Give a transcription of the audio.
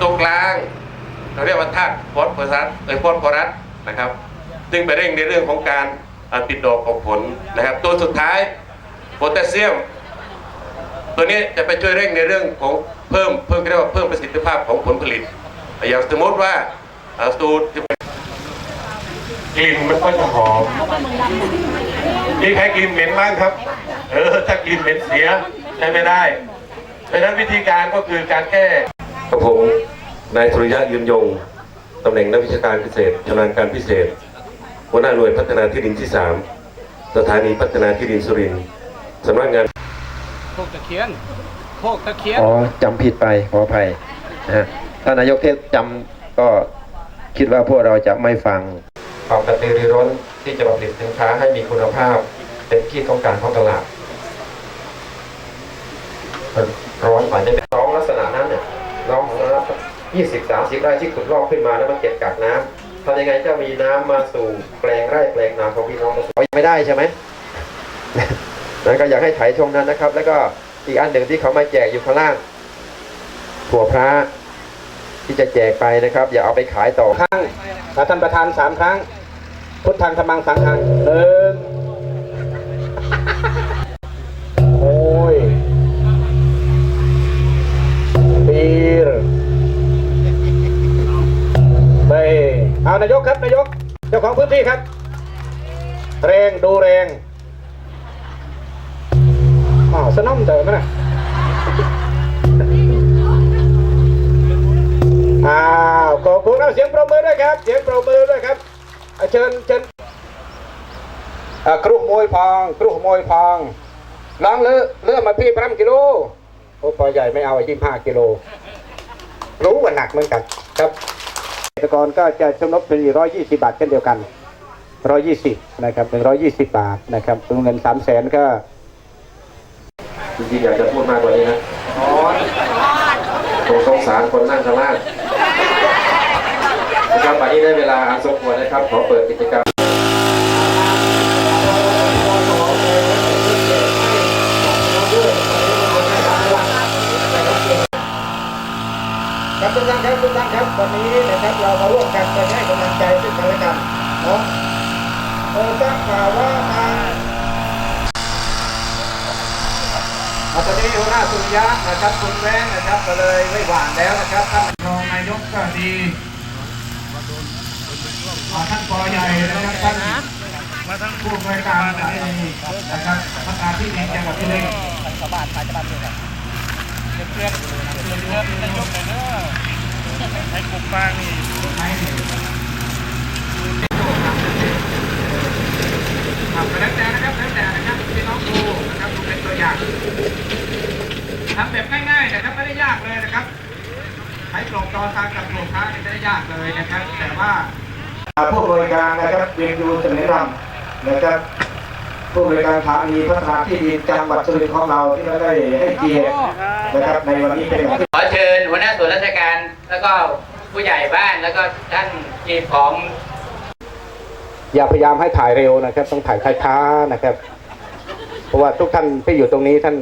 ตรงกลางเราเรียกว่าธาตุฟอสฟอรัสเอ้ยฟอสฟอรัสนะครับ ซึ่งไปเร่งในเรื่องของการติดดอกออกผลนะครับ ตัวสุดท้ายโพแทสเซียม ตัวนี้จะไปช่วยเร่งในเรื่องของเพิ่มเพิ่มเรียกว่าเพิ่มประสิทธิภาพของผลผลิต อย่างสมมติว่าสูตรที่เป็นกลิ่นมันก็จะหอมมีใครกลิ่นเหม็นบ้างครับ เออถ้ากลิ่นเหม็นเสียใช้ไม่ได้เพราะฉะนั้นวิธีการก็คือการแก้ กับผมนายสุริยะยืนยงตำแหน่งนักวิชาการพิเศษชำนาญการพิเศษหัวหน้าหน่วยพัฒนาที่ดินที่ 3 สถานีพัฒนาที่ดินสุรินทร์สำนักงานโคกตะเคียนโคกตะเคียนอ๋อจำผิดไปขออภัยนะฮะท่านนายกเทศจำก็คิดว่าพวกเราจะไม่ฟังความกระตือรือร้นที่จะผลิตสินค้าให้มีคุณภาพเป็นที่ต้องการของตลาดมันร้อนกว่าจะเป็นร้องลักษณะนั้นเนี่ยร้องละยี่ สามสิบไร่ที่ขุดลอกขึ้นมาแล้วมันเก็บกักน้ำทำยังไงจะมีน้ำมาสู่แปลงไร่แปลงนาของพี่น้องเกษตรไม่ได้ใช่ไหมนั้นก็อยากให้ไถตรงนั้นนะครับ แล้วก็อีกอันหนึ่งที่เขามาแจกอยู่ข้างล่างถั่วพระที่จะแจกไปนะครับ อย่าเอาไปขายต่อครั้งท่านประธานสามครั้ง พุทธังธรรมังสังฆังหนึ่งานายกครับนายกเจ้าของพื้นที่ครับ แรงดูแรงอ้าวสนมเติมนะอ้าวขอบคุณเอาเสียงปรบมือด้วยครับ เสียงปรบมือด้วยครับเชิญเชิญครุมวยพองครุมวยพองลองเลือเลือมาพี่พรัมกิโลโอ้พอใหญ่ไม่เอายี่ห้ากิโลรู้ว่าหนักเหมือนกันครับ ตรกรก็จะชำระเป็นร้อยยี่สิบาทเช่นเดียวกันร้อยยี่สิบนะครับเป็นร้อยยี่สิบบาทนะครับเป็นเงินสามแสนก็จริงๆอยากจะพูดมากกว่านี้นะผมสงสารคนนั่งข้างล่างนะครับวันนี้ได้เวลาอันสมควรนะครับ ขอเปิดกิจกรรม ครับทุกท่านครับวันนี้นะครับเรามาร่วมกันไปให้กำลังใจซึ่งกันและกันเนาะเออทราบข่าวว่าทางอาตอนนี้หัวหน้าสุริยะนะครับคุณแว้งนะครับก็เลยไม่หวานแล้วนะครับท่านรองนายกก็ดีท่านปอใหญ่นะครับท่านผู้บริการนะครับพัฒนาที่ดินจังหวัดพิจิตรายสบายสบายเลยครับเพื่อนเพื่อนเพื่อนนายก แล้วแต่นะครับแล้วแต่นะครับพี่น้องดูนะครับดูเป็นตัวอย่างทำแบบง่ายๆนะครับไม่ได้ยากเลยนะครับใช้กล่องจอทางกับกล่องค้านี่ไม่ได้ยากเลยนะครับ แต่ว่าผู้บริการนะครับเรียนดูเสนอรำนะครับผู้บริการสถานีพัฒนาที่ดินจังหวัดสุรินทร์ของเราที่เราได้ให้เกียรติ นะครับในวันนี้เป็นอย่างที่ขอเชิญหัวหน้าส่วนราชการ แล้วก็ผู้ใหญ่บ้านแล้วก็ท่านทีมของ อย่าพยายามให้ถ่ายเร็วนะครับ ต้องถ่ายช้าๆนะครับ เพราะว่าทุกท่านที่อยู่ตรงนี้ท่าน